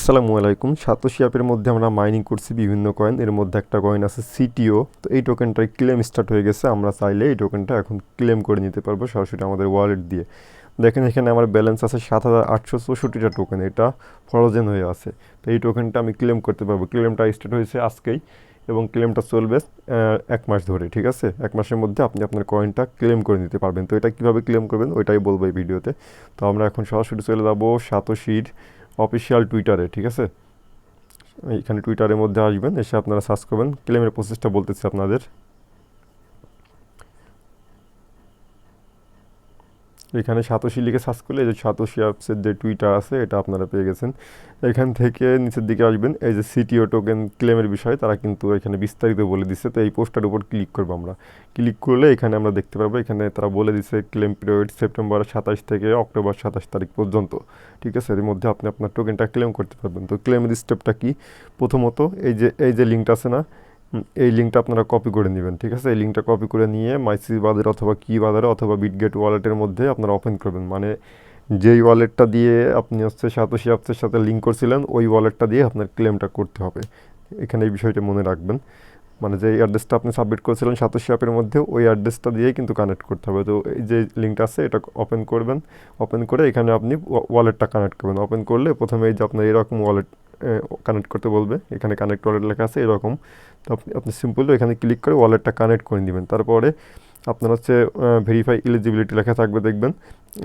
আসসালামু আলাইকুম। সাতোশি অ্যাপের মধ্যে আমরা মাইনিং করছি বিভিন্ন কয়েন এর মধ্যে একটা কয়েন আছে সিটিও তো এই টোকেনটাই ক্লেম স্টার্ট হয়ে গেছে, আমরা চাইলে এই টোকেনটা এখন ক্লেম করে নিতে পারব সরাসরি আমাদের ওয়ালেট দিয়ে। দেখেন এখানে আমার ব্যালেন্স আছে সাত হাজার আটশো চৌষট্টিটা টোকেন এটা ফরোজেন হয়ে আছে। তো এই টোকেনটা আমি ক্লেম করতে পারব। ক্লেমটা স্টার্ট হয়েছে আজকেই এবং ক্লেমটা চলবে এক মাস ধরে, ঠিক আছে? এক মাসের মধ্যে আপনি আপনার কয়েনটা ক্লেম করে নিতে পারবেন। তো এটা কীভাবে ক্লেম করবেন, ওইটাই বলব এই ভিডিওতে। তো আমরা এখন সরাসরি চলে যাব সাতোশির অফিসিয়াল টুইটারে ঠিক আছে? এইখানে টুইটারের মধ্যে আসবেন, এসে আপনারা সার্চ করবেন। ক্লেমের প্রসেসটা বলতেছি আপনাদের। এখানে সাতোশি লিখে সার্চ করলে এই যে সাতোশি অ্যাপসের যে টুইটার আছে, এটা আপনারা পেয়ে গেছেন। এখান থেকে নিচের দিকে আসবেন, এই যে সিটিও টোকেন ক্লেমের বিষয়, তারা কিন্তু এখানে বিস্তারিত বলে দিচ্ছে। তো এই পোস্টার উপর ক্লিক করব আমরা। ক্লিক করলে এখানে আমরা দেখতে পারব এখানে তারা বলে দিচ্ছে ক্লেম পিরিয়ড সেপ্টেম্বর সাতাশ থেকে অক্টোবর সাতাশ তারিখ পর্যন্ত। ঠিক আছে? এর মধ্যে আপনি আপনার টোকেনটা ক্লেম করতে পারবেন। তো ক্লেমের স্টেপটা কি? প্রথমত এই যে এই যে লিঙ্কটা আছে না এই লিঙ্কটা আপনারা কপি করে নেবেন, ঠিক আছে? এই লিঙ্কটা কপি করে নিয়ে মাইসি বাজারে অথবা কি বাজারে অথবা বিটগেট ওয়ালেটের মধ্যে আপনারা ওপেন করবেন। মানে যেই ওয়ালেটটা দিয়ে আপনি হচ্ছে সাতোশি অ্যাপসের সাথে লিঙ্ক করছিলেন, ওই ওয়ালেটটা দিয়ে আপনার ক্লেমটা করতে হবে। এখানে এই বিষয়টা মনে রাখবেন। মানে যে অ্যাড্রেসটা আপনি সাবমিট করেছিলেন সাতোশি অ্যাপের মধ্যে, ওই অ্যাড্রেসটা দিয়েই কিন্তু কানেক্ট করতে হবে। তো এই যে লিঙ্কটা আছে, এটা ওপেন করবেন। ওপেন করে এখানে আপনি ওয়ালেটটা কানেক্ট করবেন। ওপেন করলে প্রথমে এই যে আপনার এরকম ওয়ালেট কানেক্ট করতে বলবে। এখানে কানেক্ট ওয়ালেট লেখা আছে, এরকম। তো আপনি আপনি সিম্পলি এখানে ক্লিক করে ওয়ালেটটা কানেক্ট করে নেবেন। তারপরে আপনার হচ্ছে ভেরিফাই এলিজিবিলিটি লেখা থাকবে, দেখবেন।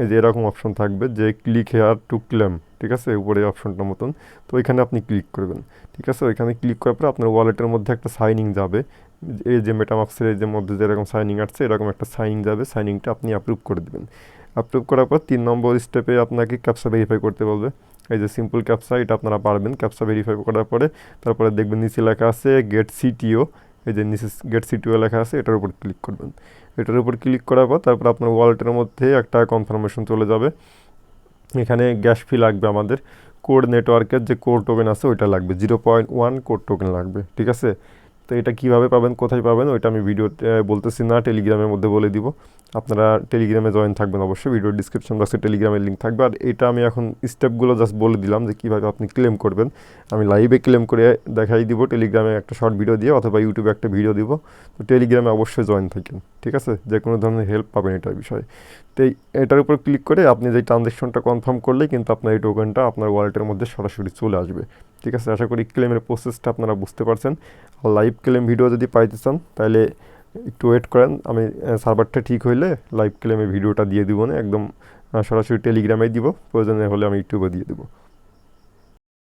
যে এরকম অপশন থাকবে যে ক্লিক হেয়ার টু ক্লেম ঠিক আছে? উপরে অপশনটার মতন। তো ওইখানে আপনি ক্লিক করবেন, ঠিক আছে? ওইখানে ক্লিক করার পর আপনার ওয়ালেটের মধ্যে একটা সাইনিং যাবে। এই যে মেটামাক্সের যে মধ্যে যেরকম সাইনিং আসছে, এরকম একটা সাইনিং যাবে। সাইনিংটা আপনি অ্যাপ্রুভ করে দেবেন। অ্যাপ্রুভ করার পর তিন নম্বর স্টেপে আপনাকে ক্যাপসা ভেরিফাই করতে বলবে। এই যে সিম্পল ক্যাপসা এটা আপনারা পারবেন। ক্যাপসা ভেরিফাই করার পরে তারপরে দেখবেন নিচে লেখা আছে গেট সিটিও এই যে নিচে গেট সিটিও লেখা আছে, এটার উপর ক্লিক করবেন। এটার উপর ক্লিক করার পর তারপর আপনার ওয়ালেটের মধ্যে একটা কনফার্মেশন চলে যাবে। এখানে গ্যাস ফি লাগবে আমাদের। কোড নেটওয়ার্কের যে কোড টোকেন আছে, ওইটা লাগবে। Zero point one code token লাগবে। ঠিক আছে? তো এটা কীভাবে পাবেন, কোথায় পাবেন, ওইটা আমি ভিডিও বলতেছি না টেলিগ্রামের মধ্যে বলে দিব। আপনারা টেলিগ্রামে জয়েন থাকবেন অবশ্যই ভিডিও ডিসক্রিপশন বক্সে টেলিগ্রামের লিঙ্ক থাকবে। আর এটা আমি এখন স্টেপগুলো জাস্ট বলে দিলাম যে কীভাবে আপনি ক্লেম করবেন। আমি লাইভে ক্লেম করে দেখাই দিব টেলিগ্রামে একটা শর্ট ভিডিও দিয়ে অথবা ইউটিউবে একটা ভিডিও দিব। তো টেলিগ্রামে অবশ্যই জয়েন থাকেন, ঠিক আছে? যে কোনো ধরনের হেল্প পাবেন এটার বিষয়ে। তো এটার উপর ক্লিক করে আপনি যে ট্রানজ্যাকশনটা কনফার্ম করলেই কিন্তু আপনার এই টোকেনটা আপনার ওয়ালেটের মধ্যে সরাসরি চলে আসবে। ঠিক আছে? আশা করি ক্লেমের প্রসেসটা আপনারা বুঝতে পারছেন। আর লাইভ ক্লেম ভিডিও যদি পাইতে চান, তাহলে একটু ওয়েট করেন। আমি সার্ভারটা ঠিক হইলে লাইভ ক্লেমে ভিডিওটা দিয়ে দিব না, একদম সরাসরি টেলিগ্রামেই দিব। প্রয়োজনে হলে আমি ইউটিউবে দিয়ে দেবো।